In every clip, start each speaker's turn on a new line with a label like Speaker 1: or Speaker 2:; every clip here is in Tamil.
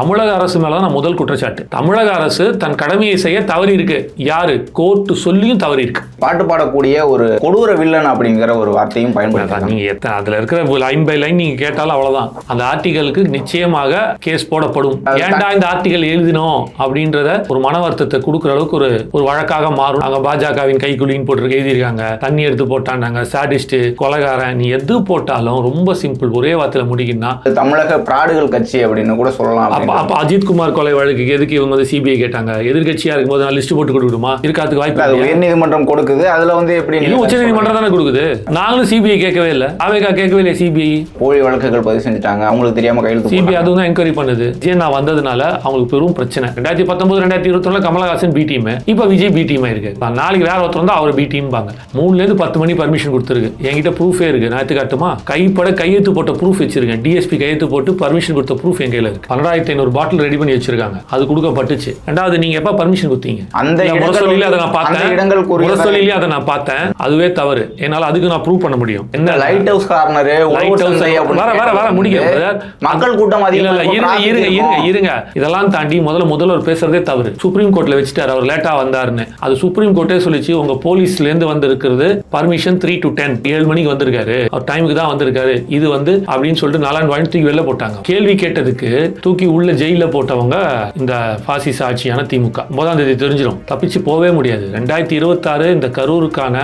Speaker 1: தமிழக அரசு மேல தான் முதல் குற்றச்சாட்டு. தமிழக அரசு தன் கடமையை செய்ய தவறி இருக்கு யாரு? கோர்ட்டு சொல்லியும் தவறி இருக்கு
Speaker 2: பாட்டு பாடக்கூடிய ஒரு கொடூர வில்லன் அப்படிங்கிற ஒரு வார்த்தையும் பயன்படுத்தாங்க
Speaker 1: நீங்க எத்தனை அதுல இருக்கிற லைன் பை லைன் நீங்க கேட்டாலும் அவ்வளவுதான். அந்த ஆர்டிகளுக்கு நிச்சயமாக கேஸ் போடப்படும். ஏன்டா இந்த ஆர்டிகல் எழுதினோம்? அப்படின்றத ஒரு மன வருத்தத்தை கொடுக்குற அளவுக்கு ஒரு ஒரு வழக்காக மாறும். அங்க பாஜகவின் கைக்குலின்னு போட்டு எழுதியிருக்காங்க. தண்ணி எடுத்து போட்டாண்டாங்க சாடிஸ்ட் கொலகாரன் நீ எது போட்டாலும் ரொம்ப சிம்பிள் ஒரே வார்த்தையில முடிக்கணும்னா
Speaker 2: தமிழக பிராடுகள் கட்சி அப்படின்னு கூட சொல்லலாம்.
Speaker 1: அப்ப. அப்ப அஜித் குமார் கொலை வழக்குக்கு எதுக்கு இவங்க வந்து சிபிஐ கேட்டாங்க? எதிர்கட்சியா இருக்கும்போது நான் லிஸ்ட் போட்டு கொடுக்கணுமா? இருக்காதுக்கு வாய்ப்பு
Speaker 2: அது? உயர்நீதிமன்றம் கொடுக்குது. அதுல வந்து எப்படி நீங்க
Speaker 1: உச்சநீதிமன்றம் தானே கொடுக்குது? நாங்களும் சிபிஐ கேட்கவே இல்லை. அவைக்கா கேட்கவே இல்லை சிபிஐ
Speaker 2: போலி வழக்குகள் பதிவு செஞ்சுட்டாங்க. அவங்களுக்கு தெரியாம கையெழுத்து
Speaker 1: சிபிஐ. அதுவும் தான் என்கொயரி பண்ணுது. நான் வந்ததுனால அவங்களுக்கு பெரும் பிரச்சனை. ரெண்டாயிரத்தி பத்தொன்பது ரெண்டாயிரத்தி இருபத்தொன்னு கமலஹாசன் பி டீம் இப்போ விஜய் பி டீம் இருக்கு நாளைக்கு வேற ஒருத்தர் வந்து அவர் பி டீம் பாங்க. மூணுல இருந்து பத்து மணி பர்மிஷன் கொடுத்துருக்கு. என்கிட்ட ப்ரூஃபே இருக்கு. நான் காட்டுமா கைப்பட கையெழுத்து போட்ட ப்ரூஃப் வச்சிருக்கேன். டிஎஸ்பி கையெழுத்து போட்டு பர்மிஷன் கொடுத்த ப்ரூஃப் என் கையில இருக்கு. பன்னெண்டாயிரத்தி ஐநூறு பாட்டில் ரெடி பண்ணி வச்சிருக்காங்க. அது கொடுக்கப்பட்டுச்சு. ரெண்டாவது நீங்க எப்ப பர்மிஷன் கொடுத்தீங்க?
Speaker 2: அந்த
Speaker 1: முரசொலியில அதை நான் பார்த்தேன்.
Speaker 2: இடங்கள்
Speaker 1: முரசொலியிலே அதை நான் பார்த்தேன். அதுவே தவறு. என்னால அதுக்கு நான் ப்ரூவ் பண்ண முடியும். என்ன?
Speaker 2: Lighthouse corner
Speaker 1: Light house வர வர வர brother.
Speaker 2: மக்கள் கூட்டம் அதிகமா
Speaker 1: இருங்க இருங்க இருங்க. இருங்க. இதெல்லாம் தாண்டி முதல்ல முதல்வர் பேசுறதே தவறு. சுப்ரீம் கோர்ட்ல வச்சுட்டாரு. அவர் லேட்டா வந்தாருன்னு. அது சுப்ரீம் கோர்ட்டே சொல்லிச்சு உங்க போலீஸ்ல இருந்து வந்திருக்கிறது பர்மிஷன் த்ரீ டு டென் ஏழு மணிக்கு வந்திருக்காரு. அவர் டைமுக்கு தான் வந்திருக்காரு. இது வந்து அப்படின்னு சொல்லிட்டு நாலாண்டு வாங்கி தூக்கி வெளில போட்டாங்க. கேள்வி கேட்டதுக்கு தூக்கி உள்ள ஜெயில போட்டவங்க இந்த பாசிச ஆட்சியான திமுக. முதலாம் தேதி தெரிஞ்சிடும் தப்பிச்சு போவே முடியாது. ரெண்டாயிரத்தி இருபத்தாறு இந்த கரூருக்கான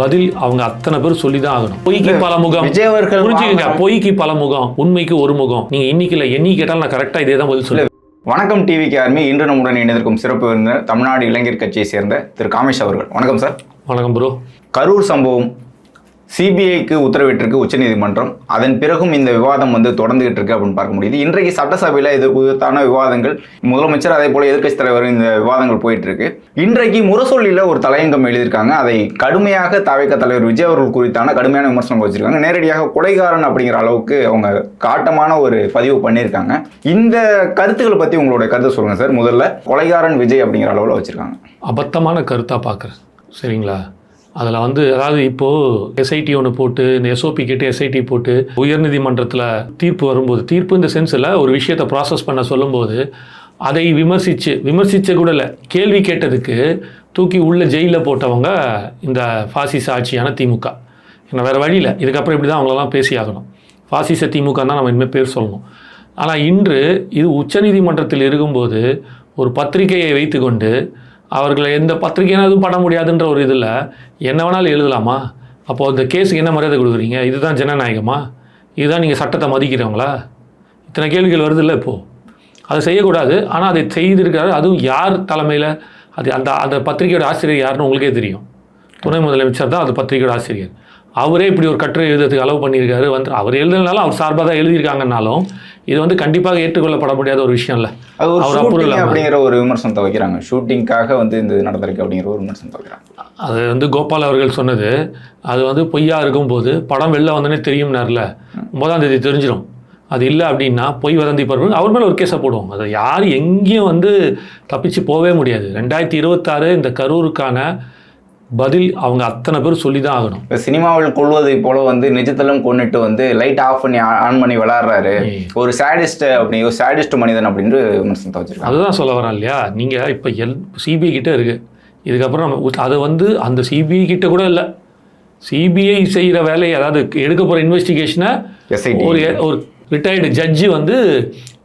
Speaker 1: பதில் அவங்க அத்தனை பேர் சொல்லி தான் ஆகணும். பொய்க்கு பல முகம் புரிஞ்சுக்கங்க பொய்க்கு பல முகம் உண்மைக்கு ஒரு முகம். நீங்க இன்னைக்கு இல்ல என்னைக்கு கேட்டாலும் நான் கரெக்டா இதே தான் பதில் சொல்லுவேன்.
Speaker 2: வணக்கம் டிவிக்கு ஆர்மி இன்று நம்முடன் இணைந்திருக்கும் சிறப்பு விருந்தினர் தமிழ்நாடு இளைஞர் கட்சியை சேர்ந்த திரு காமேஷ் அவர்கள். வணக்கம் சார்.
Speaker 1: வணக்கம் ப்ரோ
Speaker 2: கரூர் சம்பவம் சிபிஐக்கு உத்தரவிட்டிருக்கு உச்சநீதிமன்றம். அதன் பிறகும் இந்த விவாதம் வந்து தொடர்ந்துகிட்டு இருக்கு அப்படின்னு பார்க்க முடியுது. இன்றைக்கு சட்டசபையில் இது குறித்தான விவாதங்கள் முதலமைச்சர் அதே போல எதிர்க்கட்சி தலைவர் இந்த விவாதங்கள் போயிட்டு இருக்கு இன்றைக்கு முரசொல்லியில் ஒரு தலையங்கம் எழுதியிருக்காங்க. அதை கடுமையாக தவைக்க தலைவர் விஜய் அவர்கள் குறித்தான கடுமையான விமர்சனம் வச்சிருக்காங்க. நேரடியாக கொலைகாரன் அப்படிங்கிற அளவுக்கு அவங்க காட்டமான ஒரு பதிவு பண்ணியிருக்காங்க. இந்த கருத்துக்களை பத்தி உங்களுடைய கருத்தை சொல்லுங்க சார். முதல்ல கொலைகாரன் விஜய் அப்படிங்கிற அளவில் வச்சிருக்காங்க.
Speaker 1: அபத்தமான கருத்தா பார்க்குறேன் சரிங்களா? அதில் வந்து அதாவது இப்போது எஸ்ஐடி ஒன்று போட்டு இந்த எஸ்ஓபி கேட்டு எஸ்ஐடி போட்டு உயர்நீதிமன்றத்தில் தீர்ப்பு வரும்போது தீர்ப்பு இந்த சென்ஸில் ஒரு விஷயத்தை ப்ராசஸ் பண்ண சொல்லும்போது அதை விமர்சித்து விமர்சித்த கூட இல்லை கேள்வி கேட்டதுக்கு தூக்கி உள்ள ஜெயிலில் போட்டவங்க இந்த ஃபாசிச ஆட்சியான திமுக. என்ன வேறு வழியில் இதுக்கப்புறம் இப்படி தான் அவங்களெல்லாம் பேசி ஆகணும். ஃபாசிச திமுக தான் நம்ம இனிமேல் பேர் சொல்லணும். ஆனால் இன்று இது உச்சநீதிமன்றத்தில் இருக்கும்போது ஒரு பத்திரிகையை வைத்துக்கொண்டு அவர்களை எந்த பத்திரிகைனா எதுவும் பண்ண முடியாதுன்ற ஒரு இதில் என்ன வேணாலும் எழுதலாமா? அப்போது இந்த கேஸுக்கு என்ன மரியாதை கொடுக்குறீங்க? இதுதான் ஜனநாயகமா? இதுதான் நீங்கள் சட்டத்தை மதிக்கிறவங்களா? இத்தனை கேள்விகள் வருது இல்லை இப்போது அதை செய்யக்கூடாது. ஆனால் அதை செய்திருக்காரு அதுவும் யார் தலைமையில்? அது அந்த அந்த பத்திரிகையோட ஆசிரியர் யாருன்னு உங்களுக்கே தெரியும். துணை முதலமைச்சர் தான் அது பத்திரிகையோட ஆசிரியர். அவரே இப்படி ஒரு கட்டுரை எழுதுறதுக்கு அளவு பண்ணியிருக்காரு. வந்து அவர் எழுதுனாலும் அவர் சார்பாக தான் எழுதியிருக்காங்கனாலும் இது வந்து கண்டிப்பாக ஏற்றுக்கொள்ளப்பட முடியாத ஒரு விஷயம் இல்லை. அவர் இல்லாம.
Speaker 2: அப்படிங்கிற ஒரு விமர்சனத்தை வைக்கிறாங்க. ஷூட்டிங்காக வந்து இந்த இது நடந்திருக்கு அப்படிங்கிற ஒரு விமர்சனத்தை வைக்கிறாங்க.
Speaker 1: அது வந்து கோபால் அவர்கள் சொன்னது. அது வந்து பொய்யா இருக்கும்போது படம் வெளில வந்தோடனே தெரியும்னார்ல. ஒன்பதாம் தேதி தெரிஞ்சிடும் அது இல்லை அப்படின்னா பொய் வதந்தி பருவம் அவர் மேலே ஒரு கேஸை போடுவோம் அதை யார் எங்கேயும் வந்து தப்பிச்சு போகவே முடியாது. ரெண்டாயிரத்தி இருபத்தாறு இந்த கரூருக்கான பதில் அவங்க அத்தனை பேர் சொல்லி தான் ஆகணும்.
Speaker 2: இப்ப சினிமாவில் கொள்வதை போல வந்து நிஜத்திலும் கொண்டுட்டு வந்து லைட் ஆஃப் பண்ணி ஆன் பண்ணி விளையாடுறாரு.
Speaker 1: ஏய்.
Speaker 2: ஒரு சாடிஸ்ட் அப்படி ஒரு சாடிஸ்ட் மனிதன் அப்படின்னு விமர்சனத்தை வச்சிருக்காங்க.
Speaker 1: அதுதான் சொல்ல வரேன் இல்லையா? நீங்கள் இப்போ எல் சிபிஐ கிட்ட இருக்கு. இதுக்கப்புறம் நம்ம அது வந்து அந்த சிபிஐ கிட்ட கூட இல்லை. சிபிஐ செய்கிற வேலையை அதாவது எடுக்க போகிற இன்வெஸ்டிகேஷனை ஒரு ஒரு ரிட்டையர்டு ஜட்ஜி வந்து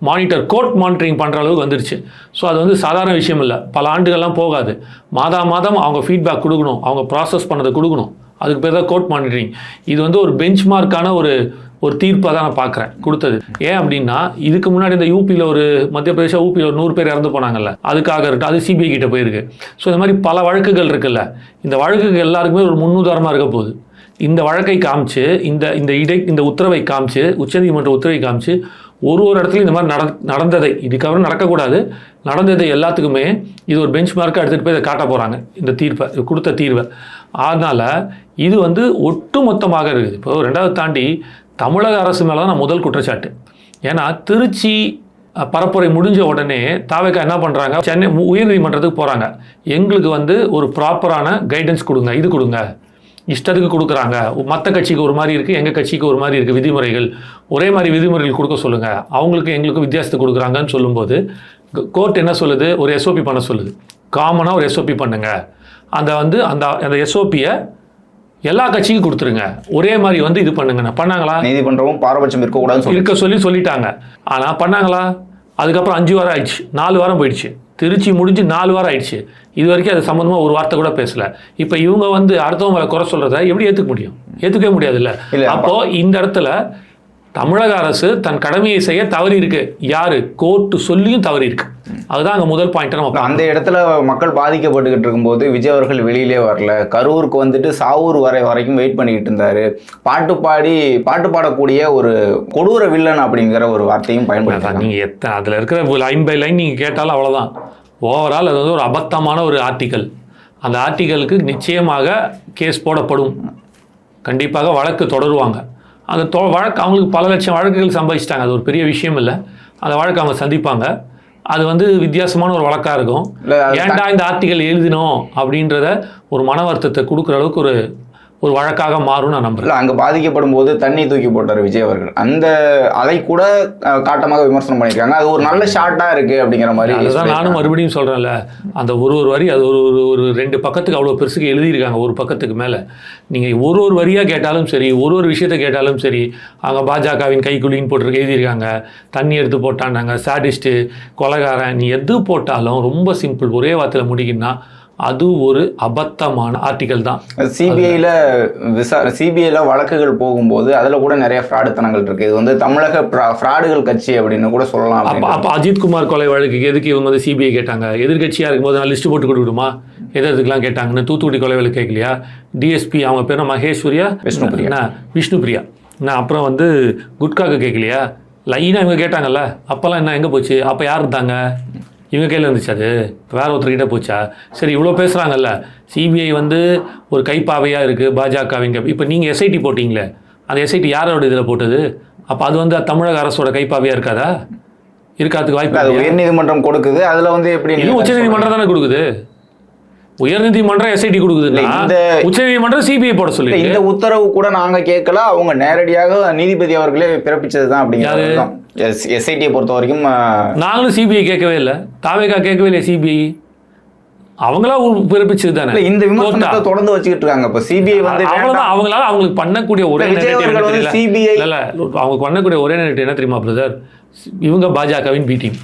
Speaker 1: மானிட்டர் கோர்ட் மானிட்டரிங் பண்ணுற அளவுக்கு வந்துருச்சு. ஸோ அது வந்து சாதாரண விஷயம் இல்லை. பல ஆண்டுகள்லாம் போகாது. மாதா மாதம் அவங்க ஃபீட்பேக் கொடுக்கணும். அவங்க ப்ராசஸ் பண்ணதை கொடுக்கணும். அதுக்கு பேர் தான் கோர்ட் மானிட்டரிங் இது வந்து ஒரு பெஞ்ச் மார்க்கான ஒரு ஒரு தீர்ப்பாக தான் நான் பார்க்குறேன். கொடுத்தது. ஏன் அப்படின்னா இதுக்கு முன்னாடி இந்த யூபியில் ஒரு மத்திய பிரதேச யூபியில் ஒரு நூறு பேர் இறந்து போனாங்கல்ல. அதுக்காக இருக்கட்டும். அது சிபிஐ கிட்ட போயிருக்கு. ஸோ இந்த மாதிரி பல வழக்குகள் இருக்குல்ல. இந்த வழக்குகள் எல்லாருக்குமே ஒரு முன்னுதாரணமாக இருக்க போகுது. இந்த வழக்கை காமிச்சு இந்த இந்த இடை இந்த உத்தரவை காமிச்சு உச்சநீதிமன்ற உத்தரவை காமிச்சு ஒரு ஒரு இடத்துலையும் இந்த மாதிரி நட நடந்ததை இதுக்கப்புறம் நடக்கக்கூடாது. நடந்ததை எல்லாத்துக்குமே இது ஒரு பெஞ்ச் மார்க்காக எடுத்துகிட்டு போய் இதை காட்ட போகிறாங்க இந்த தீர்ப்பை கொடுத்த தீர்வை. அதனால் இது வந்து ஒட்டு மொத்தமாக இருக்குது. இப்போ ரெண்டாவது தாண்டி தமிழக அரசு மேலே தான் நான் முதல் குற்றச்சாட்டு. ஏன்னா திருச்சி பரப்புரை முடிஞ்ச உடனே தாவேக்கா என்ன பண்ணுறாங்க சென்னை உயர்நீதிமன்றத்துக்கு போகிறாங்க எங்களுக்கு வந்து ஒரு ப்ராப்பரான கைடன்ஸ் கொடுங்க இது கொடுங்க. இஷ்டத்துக்கு கொடுக்குறாங்க. மற்ற கட்சிக்கு ஒரு மாதிரி இருக்குது எங்கள் கட்சிக்கு ஒரு மாதிரி இருக்குது விதிமுறைகள். ஒரே மாதிரி விதிமுறைகள் கொடுக்க சொல்லுங்கள் அவங்களுக்கு எங்களுக்கு வித்தியாசத்தை கொடுக்குறாங்கன்னு சொல்லும்போது கோர்ட் என்ன சொல்லுது? ஒரு எஸ்ஓபி பண்ண சொல்லுது. காமனாக ஒரு எஸ்ஓபி பண்ணுங்க. அந்த வந்து அந்த அந்த எஸ்ஓபியை எல்லா கட்சிக்கும் கொடுத்துருங்க. ஒரே மாதிரி வந்து இது பண்ணுங்கண்ணா. பண்ணாங்களா?
Speaker 2: நீதிமன்றமும் பாரபட்சம் இருக்கக்கூடாதுன்னு சொல்லி
Speaker 1: இருக்க சொல்லி சொல்லிட்டாங்க. ஆனால் பண்ணாங்களா? அதுக்கப்புறம் அஞ்சு வாரம் ஆயிடுச்சு. நாலு வாரம் போயிடுச்சு. திருச்சி முடிஞ்சு நாலு வாரம் ஆயிடுச்சு. இது வரைக்கும் அது சம்மந்தமாக ஒரு வார்த்தை கூட பேசல. இப்போ இவங்க வந்து அடுத்தவங்க மேல குறை சொல்கிறத எப்படி ஏற்றுக்க முடியும்? ஏற்றுக்கவே முடியாதுல்ல.
Speaker 2: இல்ல,
Speaker 1: அப்போ இந்த இடத்துல தமிழக அரசு தன் கடமையை செய்ய தவறி இருக்கு யாரு? கோர்ட்டு சொல்லியும் தவறி இருக்கு அதுதான் அங்கே முதல் பாயிண்ட் நம்ம
Speaker 2: அந்த இடத்துல மக்கள் பாதிக்கப்பட்டுக்கிட்டு இருக்கும்போது விஜய் அவர்கள் வெளியிலே வரல. கரூருக்கு வந்துட்டு சாவூர் வரை வரைக்கும் வெயிட் பண்ணிக்கிட்டு இருந்தாரு. பாட்டு பாடி பாட்டு பாடக்கூடிய ஒரு கொடூர வில்லன் அப்படிங்கிற ஒரு வார்த்தையும் பயன்படுத்தாங்க
Speaker 1: நீங்கள் எத்தனை அதில் இருக்கிற லைன் பை லைன் நீங்கள் கேட்டாலும் அவ்வளோதான் ஓவரால் அது வந்து ஒரு அபத்தமான ஒரு ஆர்டிக்கல் அந்த ஆர்டிக்கலுக்கு நிச்சயமாக கேஸ் போடப்படும். கண்டிப்பாக வழக்கு தொடருவாங்க. அந்த தொ வழக்கு அவங்களுக்கு பல லட்சம் வழக்குகள் சம்பாதிச்சிட்டாங்க. அது ஒரு பெரிய விஷயம் இல்லை. அந்த வழக்கு அவங்க சந்திப்பாங்க. அது வந்து வித்தியாசமான ஒரு வழக்காக இருக்கும். ஏன்டா இந்த ஆர்டிக்கல் எழுதினோம் அப்படின்றத ஒரு மன வருத்தத்தை கொடுக்குற அளவுக்கு ஒரு ஒரு வழக்காக மாறும் நான் நம்புறேன்.
Speaker 2: அங்க பாதிக்கப்படும் போது தண்ணி தூக்கி போட்டார் விஜய் அவர்கள். அந்த அதை கூட காட்டமாக விமர்சனம் பண்ணியிருக்காங்க. அது ஒரு நல்ல ஷார்ட்டா இருக்கு அப்படிங்கிற மாதிரி
Speaker 1: அதுதான் நானும் மறுபடியும் சொல்கிறேன்ல அந்த ஒரு ஒரு வரி அது ஒரு ஒரு ஒரு ரெண்டு பக்கத்துக்கு அவ்வளோ பெருசுக்கு எழுதியிருக்காங்க ஒரு பக்கத்துக்கு மேலே. நீங்கள் ஒரு ஒரு வரியாக கேட்டாலும் சரி ஒரு ஒரு விஷயத்தை கேட்டாலும் சரி அங்கே பாஜகவின் கைக்குலின்னு போட்டு எழுதியிருக்காங்க. தண்ணி எடுத்து போட்டாண்டாங்க சாடிஸ்ட்டு கொலைகாரன் நீ எது போட்டாலும் ரொம்ப சிம்பிள் ஒரே வார்த்தையில் முடிக்கணும்னா அது ஒரு அபத்தமான ஆர்டிக்கல் தான்.
Speaker 2: சிபிஐல விசா சிபிஐல வழக்குகள் போகும்போது அதுல கூட நிறைய ஃப்ராடுத்தனங்கள் இருக்கு. இது வந்து தமிழக ஃப்ராடுகள் கட்சி அப்படின்னு கூட சொல்லலாம்
Speaker 1: அப்போ. அப்போ அஜித்குமார் கொலை வழக்குக்கு எதுக்கு இவங்க வந்து சிபிஐ கேட்டாங்க? எதிர்கட்சியாக இருக்கும்போது நான் லிஸ்ட்டு போட்டு கொடுக்கணுமா எது எதுக்கெல்லாம் கேட்டாங்கன்னு தூத்துக்குடி கொலை வழக்கு கேட்கலையா? டிஎஸ்பி அவங்க பேர் மகேஸ்வரியா
Speaker 2: விஷ்ணுபிரியா.
Speaker 1: என்ன? விஷ்ணுபிரியா. நான் அப்புறம் வந்து குட்காக்கு கேட்கலையா? லைனாக இவங்க கேட்டாங்கல்ல? அப்போல்லாம் என்ன எங்கே போச்சு? அப்போ யார் இருந்தாங்க? இவங்க கையில் இருந்துச்சு அது. வேற ஒருத்தர்கிட்ட போச்சா? சரி இவ்வளோ பேசுகிறாங்கல்ல சிபிஐ வந்து ஒரு கைப்பாவையாக இருக்குது பாஜகவிங்க இப்போ நீங்கள் எஸ்ஐடி போட்டிங்களே. அந்த எஸ்ஐடி யாரோட இதில் போட்டது? அப்போ அது வந்து தமிழக அரசோட கைப்பாவையாக இருக்காதா? இருக்காதுக்கு வாய்ப்பு?
Speaker 2: உயர்நீதிமன்றம் கொடுக்குது. அதுல வந்து எப்படி
Speaker 1: உச்சநீதிமன்றம் தானே கொடுக்குது. உயர்நீதிமன்றம் எஸ்ஐடி கொடுக்குதுன்னா
Speaker 2: இல்ல, இந்த-
Speaker 1: உச்சநீதிமன்றம் சிபிஐ போட சொல்லி
Speaker 2: இந்த உத்தரவு கூட நாங்க கேட்கல. அவங்க நேரடியாக நீதிபதி அவர்களே பிறப்பிச்சது தான் அப்படிங்கிறது எஸ்ஐடியை பொறுத்த வரைக்கும்
Speaker 1: நாங்களும் சிபிஐ கேட்கவே இல்லை. தாவேகா கேட்கவே இல்லை சிபிஐ அவங்களா பிறப்பிச்சது தானே
Speaker 2: இந்த விமர்சனத்தை தொடர்ந்து வச்சுக்கிட்டு இருக்காங்க. இப்ப சிபிஐ வந்து
Speaker 1: அவ்வளவுதான்
Speaker 2: வேண்டாம்.
Speaker 1: அவங்களால அவங்களுக்கு பண்ணக்கூடிய ஒரே
Speaker 2: CBI
Speaker 1: இல்ல அவங்க பண்ணக்கூடிய ஒரே நேரத்தில் என்ன தெரியுமா பிரதர் இவங்க பாஜகவின் பி டீம்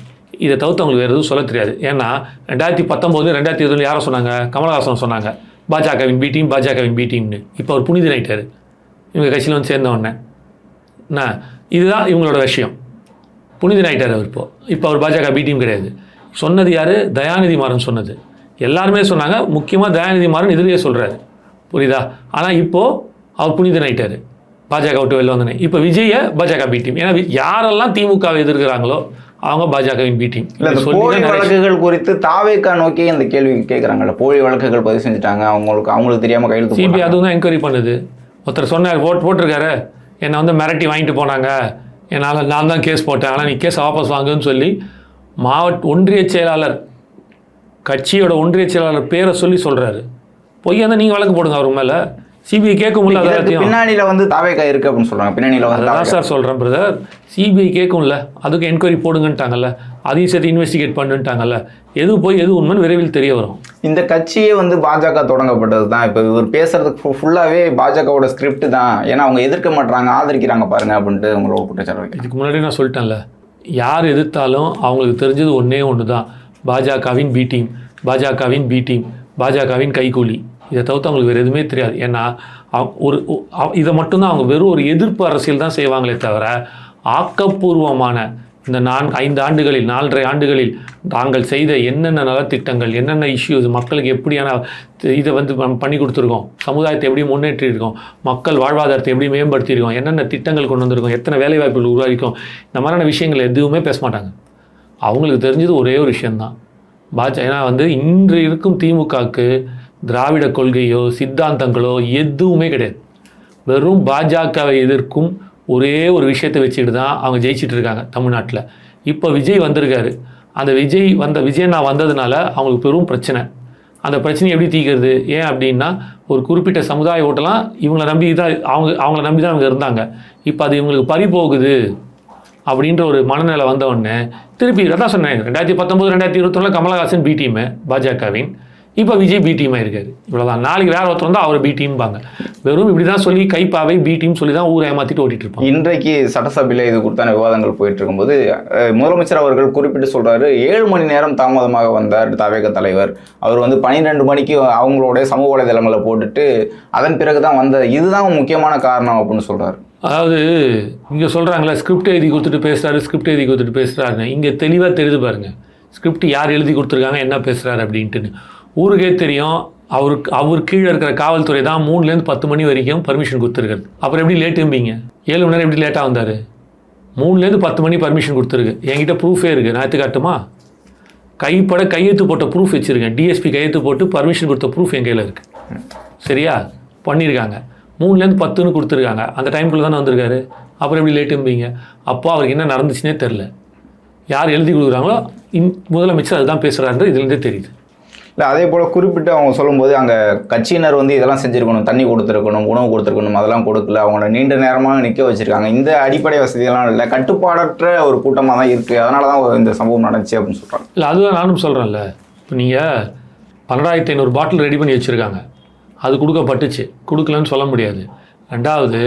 Speaker 1: இதை தவிர்த்து அவங்களுக்கு வேறு எதுவும் சொல்ல தெரியாது. ஏன்னா ரெண்டாயிரத்தி பத்தொம்போது ரெண்டாயிரத்தி இருபதுல யாரை சொன்னாங்க? கமலஹாசன் சொன்னாங்க. பாஜகவின் பி டீம் பாஜகவின் பி டீம்னு இப்போ அவர் புனிதனாயிட்டாரு இவங்க கட்சியில் வந்து சேர்ந்த உடனே. என்ன? இதுதான் இவங்களோட விஷயம். புனிதனாயிட்டார் அவர் இப்போது இப்போ அவர் பாஜக பி டீம் கிடையாது. சொன்னது யார்? தயாநிதி மாறன் சொன்னது. எல்லாருமே சொன்னாங்க. முக்கியமாக தயாநிதி மாறன் எதிரியே சொல்கிறாரு புரியுதா? ஆனால் இப்போது அவர் புனிதனாயிட்டார் பாஜக விட்டு வெளில வந்தனே இப்போ விஜய பாஜக பி டீம் ஏன்னா யாரெல்லாம் திமுகவை எதிர்க்கிறாங்களோ அவங்க பாஜகவின் பி டீம்
Speaker 2: இல்ல போலி வழக்குகள் குறித்து தாவேக்கா நோக்கி இந்த கேள்வி கேட்கறாங்கல்ல போலி வழக்குகள் பதிவு செஞ்சுட்டாங்க. அவங்களுக்கு அவங்களுக்கு தெரியாம கையெழுத்து
Speaker 1: சிபிஐ. அதுவும் தான் என்கொயரி பண்ணுது. ஒருத்தர் சொன்னார் போட் போட்டிருக்காரு. என்னை வந்து மிரட்டி வாங்கிட்டு போனாங்க. என்னால் நான் தான் கேஸ் போட்டேன். ஆனால் நீ கேஸ் வாபஸ் வாங்குன்னு சொல்லி மாவட்ட ஒன்றிய செயலாளர் கட்சியோட ஒன்றிய செயலாளர் பேரை சொல்லி சொல்கிறாரு பொய்யா தான் நீங்கள் வழக்கு போடுங்க அவர் மேலே. சிபிஐ கேட்கும்ல
Speaker 2: பின்னாடியில வந்து தாவேக்கா இருக்கு அப்படின்னு சொல்றாங்க. பின்னணியில வந்து
Speaker 1: அதான். சார் சொல்கிறேன் பிரதர் சிபிஐ கேட்கும்ல அதுக்கு என்கொயரி போடுங்கன்ட்டாங்கல்ல அதையும் சேர்த்து இன்வெஸ்டிகேட் பண்ணுன்ட்டாங்கல்ல எது போய் எது உண்மைன்னு விரைவில் தெரிய வரும்.
Speaker 2: இந்த கட்சியே வந்து பாஜக தொடங்கப்பட்டது தான் இப்போ இவர் பேசுறதுக்கு ஃபுல்லாவே பாஜகவோட ஸ்கிரிப்ட் தான். ஏன்னா அவங்க எதிர்க்க மாட்டாங்க ஆதரிக்கிறாங்க பாருங்க அப்படின்ட்டு உங்களோட குற்றச்சாட்டு
Speaker 1: இதுக்கு முன்னாடி நான் சொல்லிட்டேன்ல யார் எதிர்த்தாலும் அவங்களுக்கு தெரிஞ்சது ஒன்றே ஒன்று தான் பாஜகவின் பி டீம் பாஜகவின் பி டீம் பாஜகவின் கைகூலி. இதை தவிர்த்து அவங்களுக்கு வேறு எதுவுமே தெரியாது. ஏன்னா ஒரு இதை மட்டும்தான் அவங்க வெறும் ஒரு எதிர்ப்பு அரசியல் தான் செய்வாங்களே தவிர ஆக்கப்பூர்வமான இந்த நான்கு ஐந்து ஆண்டுகளில் நாலரை ஆண்டுகளில் தாங்கள் செய்த என்னென்ன நலத்திட்டங்கள் என்னென்ன இஷ்யூஸ் மக்களுக்கு எப்படியான இதை வந்து நம்ம பண்ணி கொடுத்துருக்கோம் சமுதாயத்தை எப்படி முன்னேற்றிருக்கோம் மக்கள் வாழ்வாதாரத்தை எப்படி மேம்படுத்தியிருக்கோம் என்னென்ன திட்டங்கள் கொண்டு வந்திருக்கோம் எத்தனை வேலைவாய்ப்புகள் உருவாக்கிக்கும் இந்த மாதிரியான விஷயங்கள் எதுவுமே பேச மாட்டாங்க. அவங்களுக்கு தெரிஞ்சது ஒரே ஒரு விஷயந்தான் பாஜ ஏன்னா வந்து இன்று இருக்கும் திமுகவுக்கு திராவிட கொள்கையோ சித்தாந்தங்களோ எதுவுமே கிடையாது. வெறும் பாஜகவை எதிர்க்கும் ஒரே ஒரு விஷயத்தை வச்சுட்டு தான் அவங்க ஜெயிச்சிட்டு இருக்காங்க தமிழ்நாட்டில். இப்போ விஜய் வந்திருக்காரு. அந்த விஜய் வந்த விஜய் நான் வந்ததுனால அவங்களுக்கு பெரும் பிரச்சனை. அந்த பிரச்சனையை எப்படி தீக்கிறது ஏன் அப்படின்னா ஒரு குறிப்பிட்ட சமுதாய ஓட்டெல்லாம் இவங்களை நம்பி தான் அவங்க அவங்கள நம்பி தான் அவங்க இருந்தாங்க. இப்போ அது இவங்களுக்கு பறி போகுது அப்படின்ற ஒரு மனநிலை வந்தவொடனே திருப்பி அதான் சொன்னேன் ரெண்டாயிரத்தி பத்தொம்போது ரெண்டாயிரத்தி இருபத்தொன்னில் கமலஹாசன் பிடிஎம் பாஜகவின் இப்போ விஜய் பி டீமாக இருக்காரு இவ்வளோதான் நாளைக்கு வேற ஒருத்தர் வந்தால் அவர் பி டீம்பாங்க வெறும் இப்படி தான் சொல்லி கைப்பாவை பி டீம் சொல்லி தான் ஊரை ஏமாற்றிட்டு ஓட்டிட்டு இருப்பாங்க.
Speaker 2: இன்றைக்கு சட்டசபையில் இது குறித்தான விவாதங்கள் போயிட்டு இருக்கும்போது முதலமைச்சர் அவர்கள் குறிப்பிட்டு சொல்றாரு ஏழு மணி நேரம் தாமதமாக வந்தார் தவேக தலைவர். அவர் வந்து பன்னிரெண்டு மணிக்கு அவங்களுடைய சமூக வலைதளங்களை போட்டுட்டு அதன் பிறகு தான் வந்த இதுதான் முக்கியமான காரணம் அப்படின்னு சொல்றாரு.
Speaker 1: அதாவது இங்கே சொல்கிறாங்களே ஸ்கிரிப்ட் எழுதி கொடுத்துட்டு பேசுகிறாரு ஸ்கிரிப்ட் எழுதி கொடுத்துட்டு பேசுகிறாருன்னு இங்கே தெளிவாக தெரியுது பாருங்க. ஸ்கிரிப்ட் யார் எழுதி கொடுத்துருக்காங்க என்ன பேசுகிறாரு அப்படின்ட்டுன்னு. ஊருக்கே தெரியும் அவருக்கு அவர் கீழே இருக்கிற காவல்துறை தான் மூணுலேருந்து பத்து மணி வரைக்கும் பர்மிஷன் கொடுத்துருக்காரு அப்புறம் எப்படி லேட்டும்பீங்க ஏழு மணி நேரம் எப்படி லேட்டாக வந்தார்? மூணுலேருந்து பத்து மணி பர்மிஷன் கொடுத்துருக்கு. என்கிட்ட ப்ரூஃபே இருக்குது நான் எடுத்துக்காட்டுமா கைப்பட கையெழுத்து போட்ட ப்ரூஃப் வச்சுருக்கேன். டிஎஸ்பி கையெழுத்து போட்டு பர்மிஷன் கொடுத்த ப்ரூஃப் என் கையில் இருக்குது சரியா? பண்ணியிருக்காங்க. மூணுலேருந்து பத்துன்னு கொடுத்துருக்காங்க. அந்த டைமுக்குள்ளே தானே வந்திருக்காரு. அப்புறம் எப்படி லேட்டும்பீங்க அப்போ அவருக்கு என்ன நடந்துச்சுன்னே தெரில. யார் எழுதி கொடுக்குறாங்களோ இன் முதலமைச்சர் அதுதான் பேசுகிறாருன்றது இதுலேருந்தே தெரியுது.
Speaker 2: இல்லை அதே போல் குறிப்பிட்டு அவங்க சொல்லும்போது அங்கே கட்சியினர் வந்து இதெல்லாம் செஞ்சுருக்கணும் தண்ணி கொடுத்துருக்கணும் உணவு கொடுத்துருக்கணும் அதெல்லாம் கொடுக்கல. அவங்கள நீண்ட நேரமாக நிற்க வச்சுருக்காங்க. இந்த அடிப்படை வசதியெல்லாம் இல்லை. கட்டுப்பாடற்ற ஒரு கூட்டமாக தான் இருக்குது அதனால தான் இந்த சம்பவம் நடந்துச்சு அப்படின்னு சொல்கிறாங்க
Speaker 1: இல்லை அதுதான் நானும் சொல்கிறேன்ல இப்போ நீங்கள் பன்னெண்டாயிரத்தி ஐநூறு பாட்டில் ரெடி பண்ணி வச்சுருக்காங்க. அது கொடுக்கப்பட்டுச்சு. கொடுக்கலன்னு சொல்ல முடியாது. ரெண்டாவது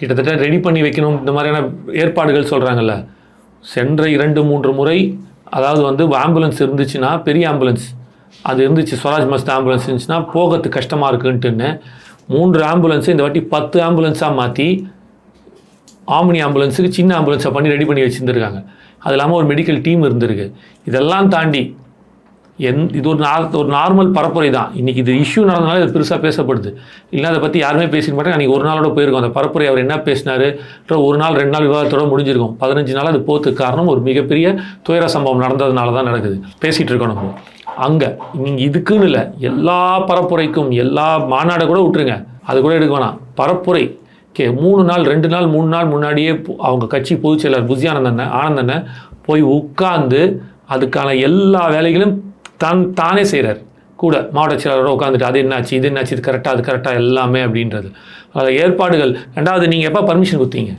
Speaker 1: கிட்டத்தட்ட ரெடி பண்ணி வைக்கணும் இந்த மாதிரியான ஏற்பாடுகள் சொல்கிறாங்கல்ல சென்ற இரண்டு மூன்று முறை அதாவது வந்து ஆம்புலன்ஸ் இருந்துச்சுன்னா பெரிய ஆம்புலன்ஸ். அது இருந்துச்சு ஸ்வராஜ் மஸ்த் ஆம்புலன்ஸ் இருந்துச்சுன்னா போகிறதுக்கு கஷ்டமாக இருக்குன்ட்டுன்னு மூன்று ஆம்புலன்ஸு இந்த வாட்டி பத்து ஆம்புலன்ஸாக மாற்றி ஆம்னி ஆம்புலன்ஸுக்கு சின்ன ஆம்புலன்ஸை பண்ணி ரெடி பண்ணி வச்சுருந்துருக்காங்க. அது இல்லாமல் ஒரு மெடிக்கல் டீம் இருந்திருக்கு. இதெல்லாம் தாண்டி எந் இது ஒரு நார் ஒரு நார்மல் பரப்புரை தான். இன்றைக்கி இது இஷ்யூ நடந்தனால இது பெருசாக பேசப்படுது. இல்லை அதை பற்றி யாருமே பேசிக்க மாட்டாங்க. அன்றைக்கி ஒரு நாளோட போயிருக்கோம். அந்த பரப்புரை அவர் என்ன பேசினாரு ஒரு நாள் ரெண்டு நாள் விவாதத்தோட முடிஞ்சிருக்கும். பதினஞ்சு நாள் அது போகிறதுக்கு காரணம் ஒரு மிகப்பெரிய துயர சம்பவம் நடந்ததுனால தான் நடக்குது. பேசிகிட்டு இருக்கோம் நம்ம. அங்கே நீங்கள் இதுக்குன்னு இல்லை. எல்லா பரப்புரைக்கும் எல்லா மாநாடை கூட விட்டுருங்க. அது கூட எடுக்க வேணாம். பரப்புரை. கே மூணு நாள் ரெண்டு நாள் மூணு நாள் முன்னாடியே அவங்க கட்சி பொதுச் செயலர் புஜி ஆனந்தண்ண போய் உட்காந்து அதுக்கான எல்லா வேலைகளும் தான் தானே செய்கிறார் கூட மாவட்ட செயலரோட உட்காந்துட்டு அது என்னாச்சு இது என்னாச்சு இது கரெக்டாக அது கரெக்டாக எல்லாமே அப்படின்றது. அதில் ஏற்பாடுகள். ரெண்டாவது நீங்கள் எப்போ பர்மிஷன் கொடுத்தீங்க?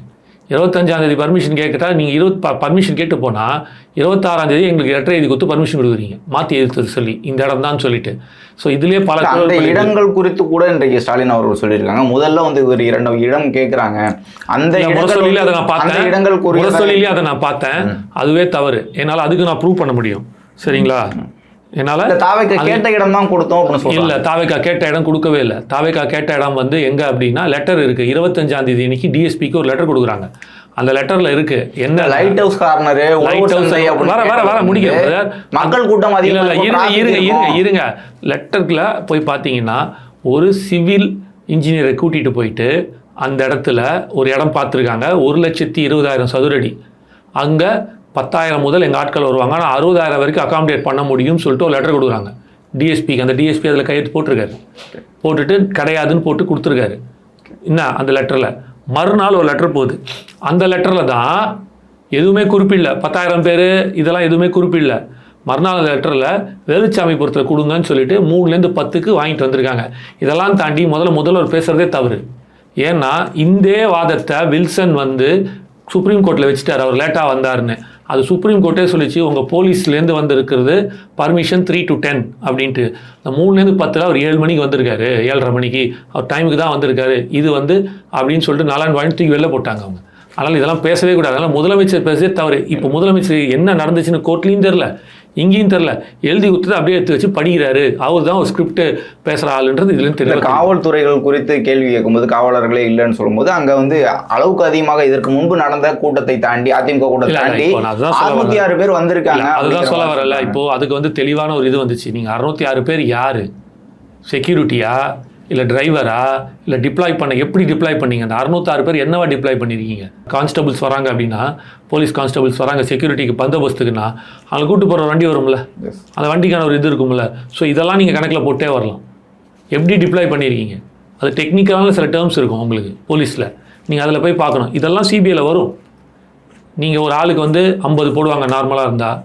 Speaker 1: இருபத்தஞ்சாந்தேதி பர்மிஷன் கேட்கட்டா நீங்கள் இருபத் பர்மிஷன் கேட்டு போனால் இருபத்தாறாந்தேதி எங்களுக்கு லெட்டர் எழுதி கொடுத்து பர்மிஷன் கொடுக்குறீங்க. மாற்றி எழுத்து சொல்லி. இந்த இடம் தான் சொல்லிட்டு. ஸோ இதுலேயே பல
Speaker 2: அந்த இடங்கள் குறித்து கூட இன்றைக்கு ஸ்டாலின் அவர்கள் சொல்லியிருக்காங்க. முதல்ல வந்து ஒரு இரண்டு இடம் கேட்குறாங்க அந்த
Speaker 1: முரசொலியிலே அதை நான் பார்த்தேன்.
Speaker 2: இடங்கள்
Speaker 1: முரசொலியிலே அதை நான் பார்த்தேன். அதுவே தவறு. என்னால் அதுக்கு நான் ப்ரூவ் பண்ண முடியும். சரிங்களா? என்னால்
Speaker 2: தாவைக்கு கேட்ட இடம் தான் கொடுத்தோம் அப்படின்னு
Speaker 1: இல்லை தாவேக்கா கேட்ட இடம் கொடுக்கவே இல்லை. தாவேக்கா கேட்ட இடம் வந்து எங்கே அப்படின்னா லெட்டர் இருக்குது இருபத்தஞ்சாம் தேதி இன்னைக்கு டிஎஸ்பிக்கு ஒரு லெட்டர் கொடுக்குறாங்க. அந்த லெட்டரில் இருக்குது என்ன
Speaker 2: lighthouse corner
Speaker 1: lighthouse வர வர வர முடியும்.
Speaker 2: மக்கள் கூட்டம் அதிகமா
Speaker 1: இல்ல இருங்க இருங்க இருங்க. இருங்க. லெட்டர்ல போய் பார்த்தீங்கன்னா ஒரு சிவில் இன்ஜினியரை கூட்டிட்டு போயிட்டு அந்த இடத்துல ஒரு இடம் பார்த்துருக்காங்க ஒரு லட்சத்தி இருபதாயிரம் சதுரடி. அங்க பத்தாயிரம் முதல் எங்கள் ஆட்கள் வருவாங்க. ஆனால் அறுபதாயிரம் வரைக்கும் அகாமடேட் பண்ண முடியும்னு சொல்லிட்டு ஒரு லெட்டர் கொடுக்குறாங்க. டிஎஸ்பிக்கு அந்த டிஎஸ்பி அதில் கையெழுத்து போட்டிருக்காரு. போட்டுட்டு கிடையாதுன்னு போட்டு கொடுத்துருக்காரு. என்ன அந்த லெட்டரில் மறுநாள் ஒரு லெட்டர் போகுது. அந்த லெட்டரில் தான் எதுவுமே குறிப்பிடல. பத்தாயிரம் பேர் இதெல்லாம் எதுவுமே குறிப்பிடல. மறுநாள் லெட்டரில் வேலுச்சாமிபுரத்தில் கொடுங்கன்னு சொல்லிட்டு மூணுலேருந்து பத்துக்கு வாங்கிட்டு வந்திருக்காங்க. இதெல்லாம் தாண்டி முதல்ல முதல்வர் பேசுகிறதே தவறு. ஏன்னா இந்தே வாதத்தை வில்சன் வந்து சுப்ரீம் கோர்ட்டில் வச்சுட்டார். அவர் லேட்டாக வந்தாருன்னு. அது சுப்ரீம் கோர்ட்டே சொல்லிச்சு உங்கள் போலீஸ்லேருந்து வந்திருக்கிறது பர்மிஷன் த்ரீ டு டென் அப்படின்ட்டு. இந்த மூணுலேருந்து பத்தில் அவர் ஏழு மணிக்கு வந்திருக்காரு ஏழரை மணிக்கு. அவர் டைமுக்கு தான் வந்திருக்காரு. இது வந்து அப்படின்னு சொல்லிட்டு நாலாண்டு வாங்கி தூக்கி வெளில போட்டாங்க அவங்க. அதனால் இதெல்லாம் பேசவே கூடாது. அதனால் முதலமைச்சர் பேசவே தவறு. இப்போ முதலமைச்சர் என்ன நடந்துச்சுன்னு கோர்ட்லேயும் தெரில இங்கேயும் தெரில எழுதி கொடுத்தது அப்படியே எடுத்து வச்சு படிக்கிறாரு. அவர் தான் ஒரு ஸ்கிரிப்ட் பேசுகிற ஆளுன்றது இதுலேயும்
Speaker 2: இந்த
Speaker 1: தெரியல.
Speaker 2: காவல்துறைகள் குறித்து கேள்வி கேட்கும்போது காவலர்களே இல்லைன்னு சொல்லும்போது அங்க வந்து அளவுக்கு அதிகமாக இதற்கு முன்பு நடந்த கூட்டத்தை தாண்டி அதிமுக கூட்டத்தை தாண்டி அறுநூத்தி ஆறு பேர் வந்திருக்காங்க
Speaker 1: அதுதான் சொல்ல வரல.
Speaker 2: சொல்றாங்க.
Speaker 1: இப்போ அதுக்கு வந்து தெளிவான ஒரு இது வந்துச்சு. நீங்கள் அறுநூத்தி ஆறு பேர் யாரு? செக்யூரிட்டியா இல்லை டிரைவரா இல்லை டிப்ளாய் பண்ண எப்படி டிப்ளாய் பண்ணீங்க? அந்த அறுநூத்தாறு பேர் என்னவா டிப்ளாய் பண்ணியிருக்கீங்க கான்ஸ்டபிள்ஸ் வராங்க அப்படின்னா போலீஸ் கான்ஸ்டபிள்ஸ் வராங்க செக்யூரிட்டிக்கு பந்தோபஸ்துக்குன்னா அவங்க கூட்டு போகிற வண்டி வரும்ல. அந்த வண்டிக்கான ஒரு இது இருக்கும்ல? ஸோ இதெல்லாம் நீங்கள் கணக்கில் போட்டே வரலாம். எப்படி டிப்ளாய் பண்ணியிருக்கீங்க அது டெக்னிக்கலான சில டேர்ம்ஸ் இருக்கும் உங்களுக்கு போலீஸில் நீங்கள் அதில் போய் பார்க்கணும். இதெல்லாம் சிபிஐயில் வரும். நீங்கள் ஒரு ஆளுக்கு வந்து ஐம்பது போடுவாங்க நார்மலாக இருந்தால்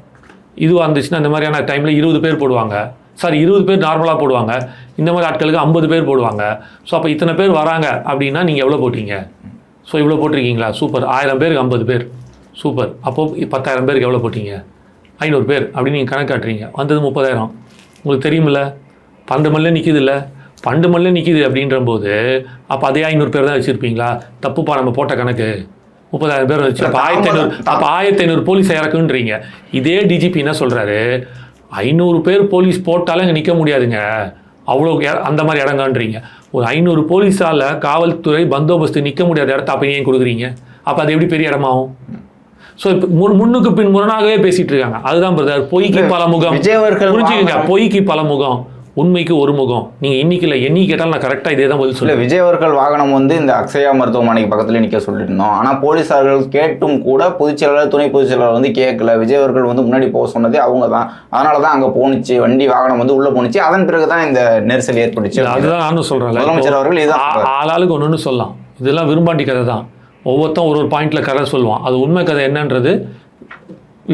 Speaker 1: இதுவாக இருந்துச்சுன்னா இந்த மாதிரியான டைமில் இருபது பேர் போடுவாங்க. சாரி இருபது பேர் நார்மலாக போடுவாங்க. இந்த மாதிரி ஆட்களுக்கு ஐம்பது பேர் போடுவாங்க. ஸோ அப்போ இத்தனை பேர் வராங்க அப்படின்னா நீங்கள் எவ்வளோ போட்டீங்க? ஸோ இவ்வளோ போட்டிருக்கீங்களா? சூப்பர் ஆயிரம் பேருக்கு ஐம்பது பேர். சூப்பர் அப்போது பத்தாயிரம் பேருக்கு எவ்வளோ போட்டீங்க? ஐநூறு பேர் அப்படின்னு நீங்கள் கணக்கு காட்டுறீங்க. வந்தது முப்பதாயிரம். உங்களுக்கு தெரியுமில்ல? பன்னெண்டு மணில நிற்கிது இல்லை பன்னெண்டு மணில நிற்கிது அப்படின்ற போது அப்போ அதே ஐநூறு பேர் தான் வச்சுருப்பீங்களா? தப்புப்பா நம்ம போட்ட கணக்கு. முப்பதாயிரம் பேர் வச்சு அப்போ ஆயிரத்தி ஐநூறு அப்போ ஆயிரத்தி ஐநூறு போலீஸ் இறக்குன்றீங்க இதே டிஜிபி என்ன சொல்கிறாரு ஐநூறு பேர் போலீஸ் போட்டாலும் இங்கே நிற்க முடியாதுங்க. அவ்வளோ அந்த மாதிரி இடங்கன்றீங்க ஒரு ஐநூறு போலீஸால் காவல்துறை பந்தோபஸ்து நிற்க முடியாத இடத்த அப்போ ஏன் கொடுக்குறீங்க? அப்போ அது எப்படி பெரிய இடமாகும்? ஸோ இப்போ முன் முன்னுக்கு பின் முரணாகவே பேசிட்டு இருக்காங்க. அதுதான் பிரதர் பொய்க்கு பல முகம்
Speaker 2: விஜய் அவர்கள்
Speaker 1: புரிஞ்சுக்கங்க. பொய்க்கு பல முகம் உண்மைக்கு ஒரு முகம். நீங்கள் இன்னைக்கு இல்லை என்னைக்கு கேட்டாலும் நான் கரெக்டாக இதே தான் பதில் சொல்லுவேன்.
Speaker 2: விஜய் அவர்கள் வாகனம் வந்து இந்த அக்ஷயா மருத்துவமனைக்கு பக்கத்துல நிக்க சொல்லியிருந்தோம் ஆனா போலீசார்கள் கேட்டும் கூட பொதுச் செயலாளர் துணை பொதுச் செயலாளர் வந்து கேட்கல. விஜய் அவர்கள் வந்து முன்னாடி போக சொன்னதே அவங்க தான். அதனால தான் அங்க போணுச்சு வண்டி வாகனம் வந்து உள்ள போணுச்சு. அதன் பிறகு தான் இந்த நெரிசல் ஏற்பட்டுச்சு.
Speaker 1: அதுதான் நானும் சொல்கிறேன்
Speaker 2: முதலமைச்சர் அவர்கள் இதுதான்.
Speaker 1: ஆளாளுக்கு ஒன்று சொல்லலாம். இதெல்லாம் விரும்பாண்டி கதை தான். ஒவ்வொருத்தன் ஒரு ஒரு பாயிண்ட்ல கதை சொல்லுவான். அது உண்மை கதை என்னன்றது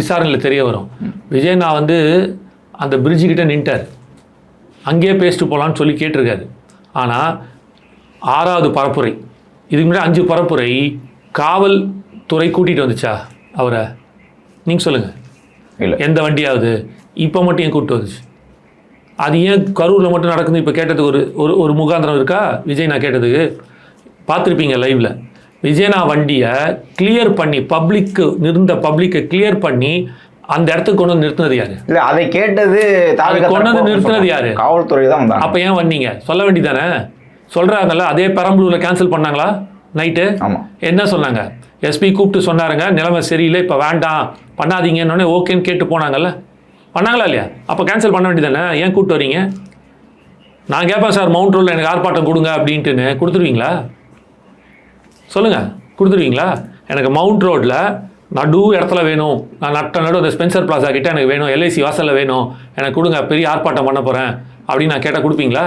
Speaker 1: விசாரணையில் தெரிய வரும். விஜய் நான் வந்து அந்த bridge கிட்ட நின்ட்டார். அங்கேயே பேசிட்டு போகலான்னு சொல்லி கேட்டிருக்காரு. ஆனால் ஆறாவது பரப்புரை இதுக்கு முன்னாடி அஞ்சு பரப்புரை காவல்துறை கூட்டிகிட்டு வந்துச்சா அவரை? நீங்கள் சொல்லுங்கள்
Speaker 2: இல்ல.
Speaker 1: எந்த வண்டியாவது? இப்போ மட்டும் ஏன் கூப்பிட்டு வந்துச்சு? அது ஏன் கரூரில் மட்டும் நடக்குது? இப்போ கேட்டதுக்கு ஒரு ஒரு ஒரு முகாந்திரம் இருக்கா? விஜய் நான் கேட்டதுக்கு. பார்த்துருப்பீங்க லைவில் விஜயனா வண்டியை கிளியர் பண்ணி பப்ளிக்கு இருந்த பப்ளிக்கை கிளியர் பண்ணி அந்த இடத்துக்கு கொண்டு வந்து நிறுத்தினது யாரு?
Speaker 2: இல்ல அதை கேட்டது
Speaker 1: கொண்டு வந்து நிறுத்தினது. யாரு?
Speaker 2: காவல்துறை தான் வந்தாங்க.
Speaker 1: அப்போ ஏன் வந்தீங்க? சொல்ல வேண்டியதானே சொல்கிறாங்கல்ல அதே பெரம்பலூரில் கேன்சல் பண்ணாங்களா? நைட்டு என்ன சொன்னாங்க? எஸ்பி கூப்பிட்டு சொன்னாருங்க நிலைமை சரியில்லை இப்போ வேண்டாம் பண்ணாதீங்கன்னு ஓகேன்னு கேட்டு போனாங்கல்ல. பண்ணாங்களா இல்லையா? அப்போ கேன்சல் பண்ண வேண்டியதானே ஏன் கூப்பிட்டு வரீங்க? நான் கேட்பேன் சார் மவுண்ட் ரோடில் எனக்கு ஆர்ப்பாட்டம் கொடுங்க அப்படின்ட்டுன்னு. கொடுத்துருவீங்களா? சொல்லுங்கள் கொடுத்துருவீங்களா? எனக்கு மவுண்ட் ரோட்டில் நடு இடத்துல வேணும். நான் நட்ட நடு அந்த ஸ்பென்சர் பிளாசா கிட்ட எனக்கு வேணும். எல்ஐசி வாசலில் வேணும். எனக்கு கொடுங்க பெரிய ஆர்ப்பாட்டம் பண்ண போகிறேன் அப்படின்னு நான் கேட்டால் கொடுப்பீங்களா?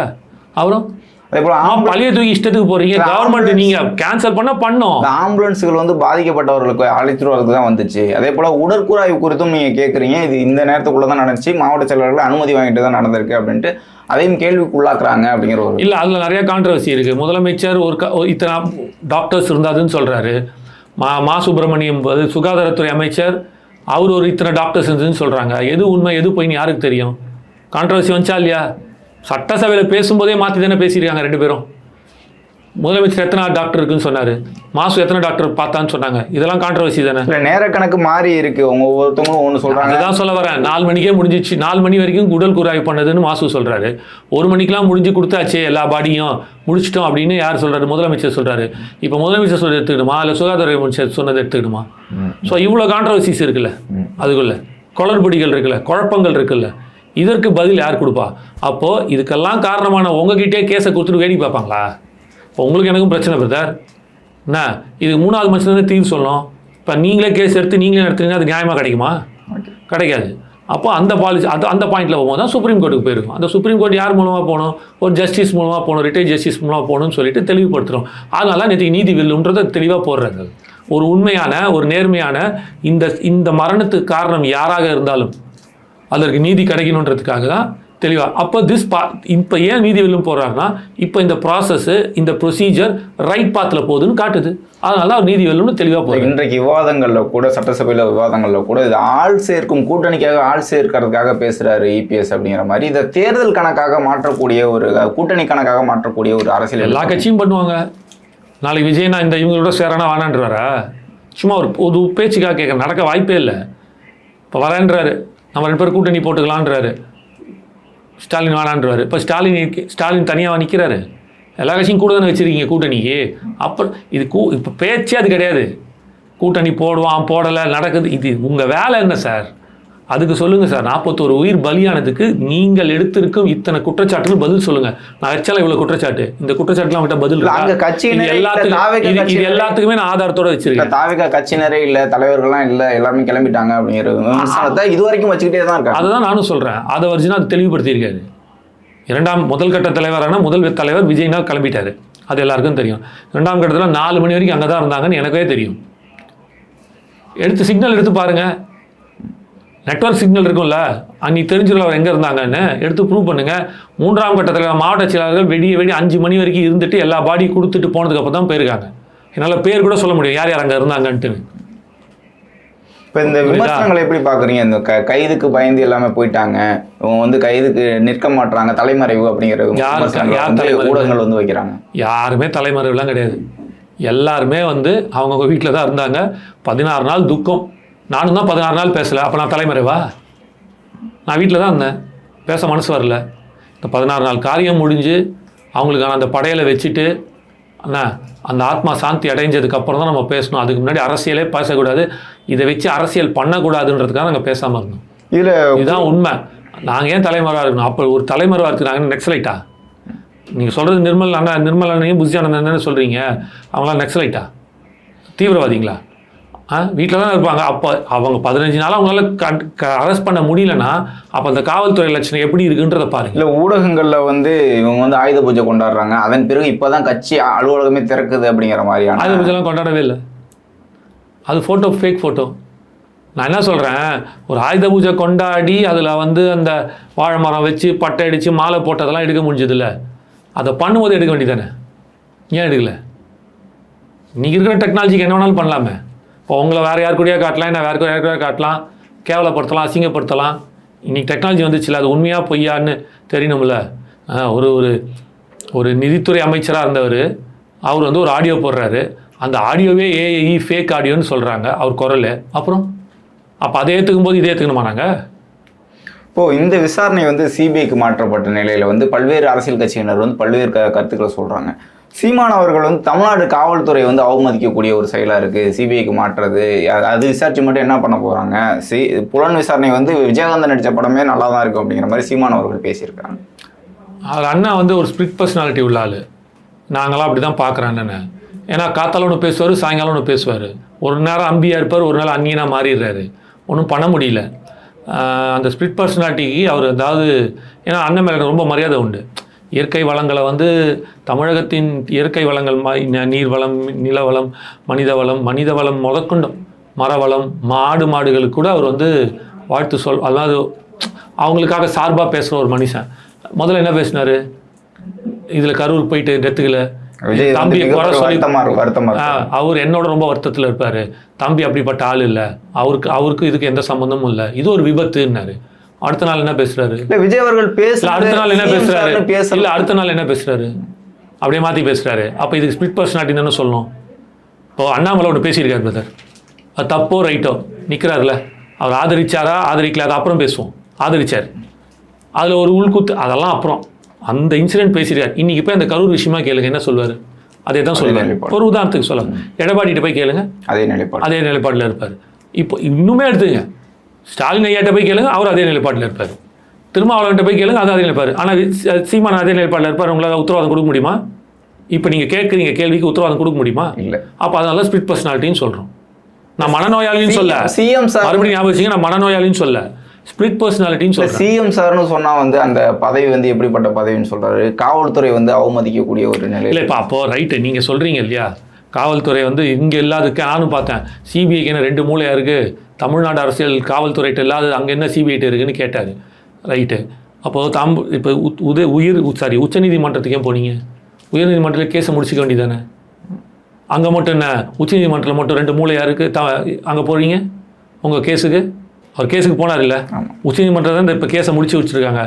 Speaker 1: அப்புறம்
Speaker 2: அதே போல
Speaker 1: ஆ பழைய தூக்கி இஷ்டத்துக்கு போகிறீங்க
Speaker 2: இல்ல,
Speaker 1: கவர்மெண்ட் நீங்கள் கேன்சல் பண்ணால் பண்ணோம்.
Speaker 2: ஆம்புலன்ஸுகள் வந்து பாதிக்கப்பட்டவர்களுக்கு அழைத்துட்டு வரதுக்கு தான் வந்துச்சு. அதே போல உடற்கூறாய்வு குறித்தும் நீங்க கேட்குறீங்க இது இந்த நேரத்துக்குள்ள தான் நடந்துச்சு. மாவட்ட செயலாளர்கள் அனுமதி வாங்கிட்டு தான் நடந்திருக்கு அப்படின்ட்டு அதையும் கேள்விக்குள்ளாக்குறாங்க அப்படிங்கிற ஒரு
Speaker 1: இல்லை அதில் நிறைய கான்ட்ரவர்சி இருக்குது முதலமைச்சர் ஒரு இத்தனை டாக்டர்ஸ் இருந்தாதுன்னு சொல்கிறாரு மா மா சுப்பிரமணியம் அது சுகாதாரத்துறை அமைச்சர் அவர் ஒரு இத்தனை டாக்டர்ஸ் இருந்துன்னு சொல்கிறாங்க எது உண்மை எது போயின்னு யாருக்கு தெரியும்? கான்ட்ரவர்சி வந்துச்சா இல்லையா? சட்டசபையில் பேசும்போதே மாற்றி தானே பேசியிருக்காங்க ரெண்டு பேரும். முதலமைச்சர் எத்தனை டாக்டர் இருக்குன்னு சொன்னார். மாசு எத்தனை டாக்டர் பார்த்தான்னு சொன்னாங்க. இதெல்லாம் கான்ட்ரவர்சி தானே?
Speaker 2: இல்ல நேர கணக்கு மாறி இருக்கு. உங்க ஒவ்வொருத்தவங்களும் ஒன்று சொல்றாங்க.
Speaker 1: அதுதான் சொல்ல வரேன். நாலு மணிக்கே முடிஞ்சிச்சு. நாலு மணி வரைக்கும் உடல் குறாய்வு பண்ணதுன்னு மாசு சொல்றாரு. ஒரு மணிக்கெல்லாம் முடிஞ்சு கொடுத்தாச்சே எல்லா பாடியும். முடிச்சிட்டோம் அப்படின்னு யார் சொல்றாரு? முதலமைச்சர் சொல்றாரு. இப்போ முதலமைச்சர் சொல்றது எடுத்துக்கிடுமா இல்லை சுகாதார அமைச்சர் சொன்னதை எடுத்துக்கிடுமா ஸோ இவ்வளோ கான்ட்ரவர்சிஸ் இருக்குல்ல. அதுக்குள்ள. குளறுபடிகள் இருக்குல்ல. குழப்பங்கள் இருக்குல்ல. இதற்கு பதில் யார் கொடுப்பா? அப்போ இதுக்கெல்லாம் காரணமான உங்ககிட்டே கேஸை கொடுத்துட்டு வேடிக்கை பார்ப்பாங்களா? இப்போ உங்களுக்கு எனக்கும் பிரச்சனை பிரதர் என்ன? இதுக்கு மூணாவது மனுஷன் தீர்வு சொல்லணும். இப்போ நீங்களே கேஸ் எடுத்து நீங்களே நடத்துறீங்க அது நியாயமாக கிடைக்குமா? கிடைக்காது. அப்போ அந்த பாலிசி அது அந்த பாயிண்ட்டில் போகும்போது தான் சுப்ரீம் கோர்ட்டுக்கு போயிருக்கும். அந்த சுப்ரீம் கோர்ட் யார் மூலமாக போகணும்? ஒரு ஜஸ்டிஸ் மூலமாக போகணும் ரிட்டையர் ஜஸ்டிஸ் மூலமாக போகணும்னு சொல்லிட்டு தெளிவுபடுத்துகிறோம் அதனால நேற்று நீதி வெல்லுன்றதை தெளிவாக போடுறாங்க. ஒரு உண்மையான ஒரு நேர்மையான இந்த இந்த மரணத்துக்கு காரணம் யாராக இருந்தாலும் அதற்கு நீதி கிடைக்கணுன்றதுக்காக தான் தெளிவாக அப்போ திஸ் பா இப்போ ஏன் நீதி வெல்லும் போடுறாருன்னா இப்போ இந்த ப்ராசஸ் இந்த ப்ரொசீஜர் ரைட் பாத்தில் போகுதுன்னு காட்டுது. அதனால தான் அவர் நீதி வெல்லும்னு தெளிவாக போகுது
Speaker 2: இன்றைக்கு விவாதங்கள்ல கூட சட்டசபையில விவாதங்கள்ல கூட இது ஆள் சேர்க்கும் கூட்டணிக்காக ஆள் சேர்க்கறதுக்காக பேசுறாரு இபிஎஸ் அப்படிங்கிற மாதிரி. இதை தேர்தல் கணக்காக மாற்றக்கூடிய ஒரு கூட்டணி கணக்காக மாற்றக்கூடிய ஒரு அரசியல்
Speaker 1: எல்லா கட்சியும் பண்ணுவாங்க. நாளைக்கு விஜய் நான் இந்த இவங்களோட சேரனா வேணான்றவரா சும்மா ஒரு ஒரு பேச்சுக்காக கேட்க நடக்க வாய்ப்பே இல்லை. இப்போ வரேன்றாரு. நம்ம ரெண்டு பேரும் கூட்டணி போட்டுக்கலான்றாரு. ஸ்டாலின் வேணான்றவாரு இப்போ ஸ்டாலின் ஸ்டாலின் தனியாக நிற்கிறாரு எல்லா கட்சியும் கூட தானே வச்சுருக்கீங்க கூட்டணிக்கு. அப்புறம் இது கூ இப்போ பேச்சே அது கிடையாது. கூட்டணி போடுவான் போடலை நடக்குது. இது உங்கள் வேலை என்ன சார்? அதுக்கு சொல்லுங்கள் சார் நாற்பத்தோரு உயிர் பலியானதுக்கு நீங்கள் எடுத்திருக்கும் இத்தனை குற்றச்சாட்டுகள் பதில் சொல்லுங்கள் நான் வச்சால இவ்வளோ குற்றச்சாட்டு. இந்த குற்றச்சாட்டுலாம் விட்ட பதில் இருக்கா?
Speaker 2: அங்க கட்சியினரே
Speaker 1: எல்லாத்துக்கும் இது- எல்லாத்துக்குமே நான் ஆதாரத்தோட வச்சிருக்கேன்.
Speaker 2: தாவிக கட்சியினரே இல்ல தலைவர்கள்லாம் இல்ல எல்லாருமே கிளம்பிட்டாங்க அப்படிங்கிற விமர்சனத்தை இது வரைக்கும் வச்சுக்கிட்டே தான் இருக்காங்க.
Speaker 1: அதை தான் நானும் சொல்கிறேன் அதை வரைக்கும் அது தெளிவுபடுத்தியிருக்காரு. இரண்டாம் முதல் கட்ட தலைவரான முதல் தலைவர் விஜய்னா கிளம்பிட்டாரு. அது எல்லாருக்கும் தெரியும். ரெண்டாம் கட்டத்தில் நாலு மணி வரைக்கும் அங்கே தான் இருந்தாங்கன்னு எனக்கே தெரியும். எடுத்து சிக்னல் எடுத்து பாருங்க. நெட்வொர்க் சிக்னல் இருக்கும்ல அன்னைக்கு தெரிஞ்சிடல அவர் எங்கே இருந்தாங்கன்னு எடுத்து ப்ரூவ் பண்ணுங்க. மூன்றாம் கட்டத்தில் மாவட்ட செயலாளர்கள் வெடிய வெடி அஞ்சு மணி வரைக்கும் இருந்துட்டு எல்லா பாடி கொடுத்துட்டு போனதுக்கப்புறம் தான் போயிருக்காங்க. என்னால் பேர் கூட சொல்ல முடியும் யார் யார் அங்கே இருந்தாங்கன்ட்டு.
Speaker 2: இப்போ இந்த விமர்சனங்களை எப்படி பார்க்குறீங்க இந்த க கைதுக்கு பயந்து எல்லாமே போயிட்டாங்க. இவங்க வந்து கைதுக்கு நிற்க மாட்றாங்க தலைமறைவு அப்படிங்கிற? ஊடகங்கள் வந்து வைக்கிறாங்க.
Speaker 1: யாருமே தலைமறைவுலாம் கிடையாது. எல்லாருமே வந்து அவங்கவுங்க வீட்டில் தான் இருந்தாங்க. பதினாறு நாள் துக்கம். நானும் தான் பதினாறு நாள் பேசலை. அப்போ நான் தலைமறைவா? நான் வீட்டில் தான் இருந்தேன். பேச மனசு வரல. இந்த பதினாறு நாள் காரியம் முடிஞ்சு அவங்களுக்கான அந்த படையலை வச்சுட்டு அண்ணா அந்த ஆத்மா சாந்தி அடைஞ்சதுக்கு அப்புறம் தான் நம்ம பேசணும். அதுக்கு முன்னாடி அரசியலே பேசக்கூடாது. இதை வச்சு அரசியல் பண்ணக்கூடாதுன்றதுக்காக நாங்கள் பேசாமல் இருந்தோம்.
Speaker 2: இதுல
Speaker 1: இதுதான் உண்மை. நாங்கள் ஏன் தலைமறைவாக இருக்கணும்? அப்போ ஒரு தலைமறைவாக இருக்கு. நாங்கள் நெக்ஸலைட்டா நீங்கள் சொல்கிறது நிர்மல் அண்ணா நிர்மல் அண்ணனையும் புத்தியானந்தன்னு சொல்கிறீங்க அவங்களாம் நெக்ஸலைட்டா தீவிரவாதிங்களா? வீட்டில் தான் இருப்பாங்க. அப்போ அவங்க பதினஞ்சு நாள் அவங்களால அரெஸ்ட் பண்ண முடியலன்னா அப்போ அந்த காவல்துறை லட்சணம் எப்படி இருக்குன்றதை பாருங்க.
Speaker 2: இல்ல ஊடகங்கள்ல வந்து இவங்க வந்து ஆயுத பூஜை கொண்டாடுறாங்க. அதன் பிறகு இப்பதான் கட்சி அலுவலகமே திறக்குது அப்படிங்கிற மாதிரியான
Speaker 1: ஆயுத பூஜைலாம் கொண்டாடவே இல்லை. அது ஃபோட்டோ ஃபேக் ஃபோட்டோ நான் என்ன சொல்கிறேன் ஒரு ஆயுத பூஜை கொண்டாடி அதில் வந்து அந்த வாழை மரம் வச்சு பட்டை அடித்து மாலை போட்டதெல்லாம் எடுக்க முடிஞ்சதில்ல. அதை பண்ணும்போது எடுக்க வேண்டியதானே ஏன் எடுக்கல? இன்னைக்கு இருக்கிற டெக்னாலஜிக்கு என்ன வேணாலும் பண்ணலாமே. இப்போ உங்களை வேறு யார் கூடயா காட்டலாம் என்ன வேறு யார் கூடயா காட்டலாம் கேவலப்படுத்தலாம் அசிங்கப்படுத்தலாம். இன்றைக்கி டெக்னாலஜி வந்துச்சுல அது உண்மையாக பொய்யான்னு தெரியணும்ல. ஒரு ஒரு ஒரு நிதித்துறை அமைச்சராக இருந்தவர் அவர் வந்து ஒரு ஆடியோ போடுறாரு. அந்த ஆடியோவே ஏஐ ஃபேக் ஆடியோன்னு சொல்கிறாங்க அவர் குரல். அப்புறம்? அப்போ அதை ஏற்றுக்கும் போது இதை ஏற்றுக்கணுமா நாங்கள்
Speaker 2: இப்போது இந்த விசாரணை வந்து சிபிஐக்கு மாற்றப்பட்ட நிலையில் வந்து பல்வேறு அரசியல் கட்சியினர் வந்து பல்வேறு க கருத்துக்களை சொல்கிறாங்க சீமான் அவர்கள் வந்து தமிழ்நாடு காவல்துறை வந்து அவமதிக்கக்கூடிய ஒரு செயலாக இருக்குது சிபிஐக்கு மாற்றுறது. அது விசாரிச்சு மட்டும் என்ன பண்ண போகிறாங்க சி புலன் விசாரணை வந்து விஜயகாந்தன் நடித்த படமே நல்லா தான் இருக்கும் அப்படிங்கிற மாதிரி சீமான் அவர்கள் பேசியிருக்காங்க.
Speaker 1: அவர் அண்ணா வந்து ஒரு ஸ்பிரிட் பர்சனாலிட்டி உள்ள ஆள். நாங்களாம் அப்படி தான் பார்க்குறேன் அண்ணனை. ஏன்னா காத்தால ஒன்று பேசுவார் சாயங்காலம் ஒன்று பேசுவார். ஒரு நேரம் அம்பியாக இருப்பார் ஒரு நாள் அந்நியனாக மாறிடுறாரு. ஒன்றும் பண்ண முடியல. அந்த ஸ்பிரிட் பர்சனாலிட்டிக்கு அவர் அதாவது ஏன்னா அண்ணன் மேலே ரொம்ப மரியாதை உண்டு. இயற்கை வளங்களை வந்து தமிழகத்தின் இயற்கை வளங்கள் நீர் வளம் நில வளம் மனித வளம் மனித வளம் முதற்கொண்டும் மரவளம் மாடு மாடுகளுக்கு கூட அவர் வந்து வாழ்த்து சொல் அதாவது அவங்களுக்காக சார்பாக பேசுகிற ஒரு மனுஷன். முதல்ல என்ன பேசினாரு? இதில் கரூர் போயிட்டு டெத்துக்கல. தம்பியை குறை சொல்லி அவர் என்னோட ரொம்ப வருத்தத்தில் இருப்பார். தம்பி அப்படிப்பட்ட ஆள் இல்லை. அவருக்கு அவருக்கு இதுக்கு எந்த சம்மந்தமும் இல்லை. இது ஒரு விபத்துன்னாரு. அடுத்த நாள் என்ன பேசுறாரு?
Speaker 2: இல்ல விஜய் அவர்கள் பேசல
Speaker 1: அடுத்த நாள் என்ன பேசுறாரு?
Speaker 2: பேசல
Speaker 1: இல்ல அடுத்த நாள் என்ன பேசுறாரு? அப்படியே மாத்தி பேசுறாரு. அப்ப இதுக்கு ஸ்பிளிட் பர்சனாலிட்டி தானே சொல்லணும். இப்போ அண்ணாமலை ஒன்று பேசியிருக்காரு பிரதர் அது தப்போ ரைட்டோ? நிற்கிறாருல அவர் ஆதரிச்சாரா? ஆதரிக்கல அது அப்புறம் பேசுவோம். ஆதரிச்சார். அதில் ஒரு உள்குத்து அதெல்லாம் அப்புறம். அந்த இன்சிடென்ட் பேசியிருக்காரு. இன்னைக்கு போய் அந்த கரூர் விஷயமா கேளுங்க என்ன சொல்லுவார்? அதே தான் சொல்லுவார். ஒரு உதாரணத்துக்கு சொல்ல எடப்பாடிகிட்ட போய் கேளுங்க.
Speaker 2: அதே நிலைப்பாடு.
Speaker 1: அதே நிலைப்பாட்டில் இருப்பார். இப்போ இன்னுமே எடுத்துங்க ஸ்டாலின் ஐயாட்ட போய் கேளுங்க அவர் அதே நிலைப்பாட்டில் இருப்பார். திருமாவளவன்ட்ட போய் கேளுங்க அது அதே நிலைப்பாடு ஆனால் சீமான் அதே நிலைப்பாட்டில் இருப்பார் உங்களால் உத்தரவாதம் கொடுக்க முடியுமா? இப்போ நீங்கள் கேட்குறீங்க கேள்விக்கு உத்தரவாதம் கொடுக்க முடியுமா?
Speaker 2: இல்ல.
Speaker 1: அப்போ அதனால ஸ்பிரிட் பர்சனாலிட்டின்னு சொல்கிறோம் நான் மனநோயாளின்னு சொல்ல
Speaker 2: சிஎம் சார்
Speaker 1: மறுபடியும் ஞாபகம் நான் மனநோயாளின்னு சொல்ல ஸ்பிரிட் பர்சனாலிட்டின்னு சொல்கிறேன்
Speaker 2: சிஎம் சார்னு சொன்னா வந்து அந்த பதவி வந்து எப்படிப்பட்ட பதவின்னு சொல்றாரு. காவல்துறை வந்து அவமதிக்கக்கூடிய ஒரு
Speaker 1: இல்லை
Speaker 2: நிலையில
Speaker 1: இப்போ அப்போது ரைட்டு நீங்கள் சொல்கிறீங்க இல்லையா? காவல்துறை வந்து இங்கே இல்லாததுக்கு நானும் பார்த்தேன். சிபிஐக்கு என்ன ரெண்டு மூலையாக இருக்குது தமிழ்நாடு அரசியல் காவல்துறைகிட்ட இல்லாத அங்கே என்ன சிபிஐட்ட இருக்குன்னு கேட்டார். ரைட்டு. அப்போது தாம் இப்போ உத்- உயிர் சாரி உச்சநீதிமன்றத்துக்கு போனீங்க? உயர்நீதிமன்றத்தில் கேஸை முடிச்சிக்க வேண்டியதானே அங்கே மட்டும் என்ன? உச்சநீதிமன்றத்தில் மட்டும் ரெண்டு மூலையாக இருக்குது த அங்கே போகிறீங்க உங்கள் கேஸுக்கு? அவர் கேஸுக்கு போனார் இல்லை. உச்சநீதிமன்றம் தான் இப்போ கேஸை முடிச்சு வச்சுருக்காங்க.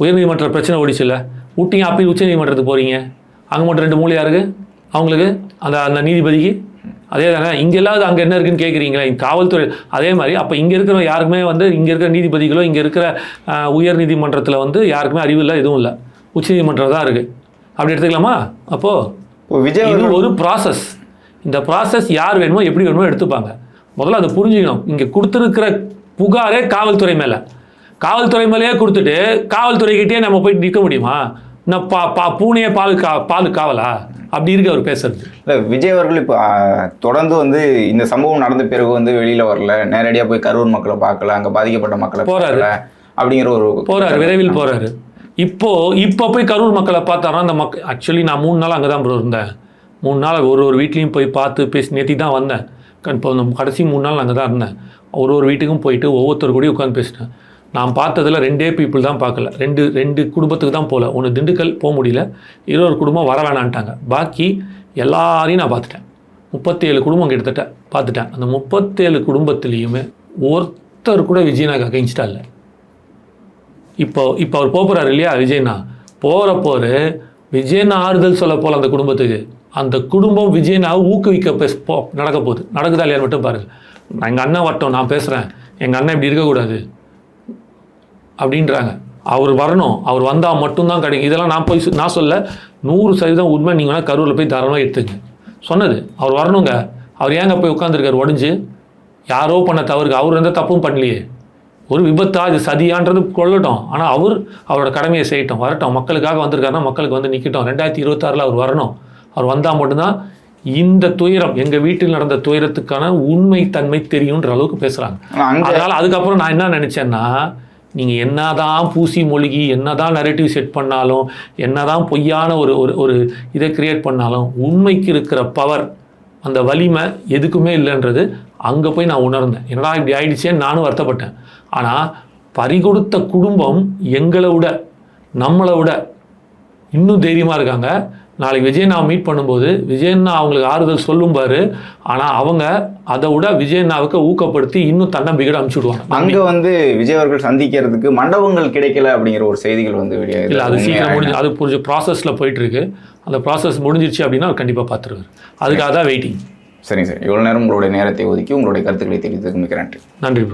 Speaker 1: உயர்நீதிமன்ற பிரச்சனை ஓடிச்சுல்ல. ஊட்டிங்க அப்பயும் உச்சநீதிமன்றத்துக்கு போகிறீங்க அங்கே மட்டும் ரெண்டு மூலையாக இருக்குது அவங்களுக்கு அந்த அந்த நீதிபதிக்கு. அதே தானே இங்கே இல்லாத அங்கே என்ன இருக்குன்னு கேட்குறீங்களே காவல்துறை அதே மாதிரி அப்போ இங்கே இருக்கிற யாருக்குமே வந்து இங்கே இருக்கிற நீதிபதிகளோ இங்கே இருக்கிற உயர் நீதிமன்றத்தில் வந்து யாருக்குமே அறிவு இல்லை எதுவும் இல்லை. உச்சநீதிமன்றம் தான் இருக்குது அப்படி எடுத்துக்கலாமா? அப்போது
Speaker 2: இப்போ விஜய்
Speaker 1: இது ஒரு ப்ராசஸ் இந்த ப்ராசஸ் யார் வேணுமோ எப்படி வேணுமோ எடுத்துப்பாங்க. முதல்ல அதை புரிஞ்சுக்கணும். இங்கே கொடுத்துருக்கிற புகாரே காவல்துறை மேலே. காவல்துறை மேலேயே கொடுத்துட்டு காவல்துறைக்கிட்டே நம்ம போய் நிற்க முடியுமா? நான் பா பா பூனையே பால் கா பால் காவலா? அப்படி இருக்கு அவர் பேசுறது.
Speaker 2: இல்ல விஜய் அவர்கள் இப்போ தொடர்ந்து வந்து இந்த சம்பவம் நடந்த பிறகு வந்து வெளியில வரல. நேரடியா போய் கரூர் மக்களை பார்க்கல அங்க பாதிக்கப்பட்ட மக்களை
Speaker 1: போறாரு.
Speaker 2: அப்படிங்கிற ஒரு
Speaker 1: போறாரு விரைவில் போறாரு. இப்போ இப்போ போய் கரூர் மக்களை பார்த்தாரா அந்த மக் ஆக்சுவலி நான் மூணு நாள் அங்கே தான் ப்ரோ இருந்தேன். மூணு நாள் ஒரு ஒரு வீட்லேயும் போய் பார்த்து பேசி நேத்தி தான் வந்தேன். இப்போ கடைசி மூணு நாள் அங்கே தான் இருந்தேன். ஒரு ஒரு வீட்டுக்கும் போயிட்டு ஒவ்வொருத்தர் கூடயும் உட்காந்து பேசினேன். நான் பார்த்ததுல ரெண்டே பீப்புள் தான் பார்க்கல. ரெண்டு ரெண்டு குடும்பத்துக்கு தான் போகல ஒன்று திண்டுக்கல் போக முடியல. இருபது குடும்பம் வர வேணான்ட்டாங்க. பாக்கி எல்லாரையும் நான் பார்த்துட்டேன். முப்பத்தேழு குடும்பம் கிட்டத்தட்ட பார்த்துட்டேன். அந்த முப்பத்தேழு குடும்பத்துலேயுமே ஒருத்தர் கூட விஜயனாக்கு அகைன்ஸ்டாக இல்லை. இப்போ இப்போ அவர் போக போகிறாரு இல்லையா விஜய்னா? போகிறப்போரு விஜயனா ஆறுதல் சொல்ல போல அந்த குடும்பத்துக்கு. அந்த குடும்பம் விஜயனாவை ஊக்குவிக்க பேச போ நடக்க போகுது. நடக்குதா இல்லையான்னு மட்டும் பாருங்கள் எங்கள் அண்ணன் வரட்டும் நான் பேசுகிறேன் எங்கள் அண்ணன் இப்படி இருக்கக்கூடாது. அப்படின்றாங்க. அவர் வரணும். அவர் வந்தால் மட்டும்தான் கிடைக்கும் இதெல்லாம் நான் போய் நான் சொல்ல நூறு சதவீதம் உண்மை. நீங்கள் வேணால் கரூரில் போய் தாராளமாக எடுத்துங்க. சொன்னது. அவர் வரணுங்க. அவர் ஏங்க போய் உட்காந்துருக்காரு உடஞ்சி யாரோ பண்ண தவறுக்கு அவர் எந்த தப்பும் பண்ணலையே. ஒரு விபத்தா இது சதியான்றது கொள்ளட்டும். ஆனால் அவர் அவரோட கடமையை செய்யட்டும். வரட்டும். மக்களுக்காக வந்திருக்காருன்னா மக்களுக்கு வந்து நிற்கட்டும் ரெண்டாயிரத்தி இருபத்தாறில் அவர் வரணும். அவர் வந்தால் மட்டும்தான் இந்த துயரம் எங்கள் வீட்டில் நடந்த துயரத்துக்கான உண்மை தன்மை தெரியுன்ற அளவுக்கு பேசுகிறாங்க அதனால் அதுக்கப்புறம் நான் என்ன நினச்சேன்னா நீங்கள் என்னதான் பூசி மொழிகி என்னதான் நரேட்டிவ் செட் பண்ணாலும் என்னதான் பொய்யான ஒரு ஒரு ஒரு இதை கிரியேட் பண்ணாலும் உண்மைக்கு இருக்கிற பவர் அந்த வலிமை எதுக்குமே இல்லைன்றது அங்கே போய் நான் உணர்ந்தேன். என்னடா இப்படி ஆயிடுச்சேன்னு நானும் வருத்தப்பட்டேன். ஆனால் பறிகொடுத்த குடும்பம் எங்களை விட நம்மளை விட இன்னும் தைரியமாக இருக்காங்க. நாளைக்கு விஜயண்ணா மீட் பண்ணும்போது விஜயண்ணா அவங்களுக்கு ஆறுதல் சொல்லும் பாரு ஆனால் அவங்க அதை விட விஜயண்ணாவுக்கு ஊக்கப்படுத்தி இன்னும் தன்னம்பிக்கை அனுப்பிச்சு விடுவாங்க.
Speaker 2: அங்க வந்து விஜய் அவர்கள் சந்திக்கிறதுக்கு மண்டபங்கள் கிடைக்கல அப்படிங்கிற ஒரு செய்திகள் வந்து வெளியே
Speaker 1: இல்லை அது சீக்கிரம் முடிஞ்சு அது புரிஞ்சு ப்ராசஸில் போயிட்டுருக்கு. அந்த ப்ராசஸ் முடிஞ்சிருச்சு அப்படின்னா அவர் கண்டிப்பாக பார்த்துருவார். அதுக்காக தான் வெயிட்டிங்
Speaker 2: சரிங்க சார். இவ்வளவு நேரம் உங்களுடைய நேரத்தை ஒதுக்கி உங்களுடைய கருத்துக்களை தெரிவித்ததுக்கு மிக்க நன்றி.
Speaker 1: நன்றி ப்ரோ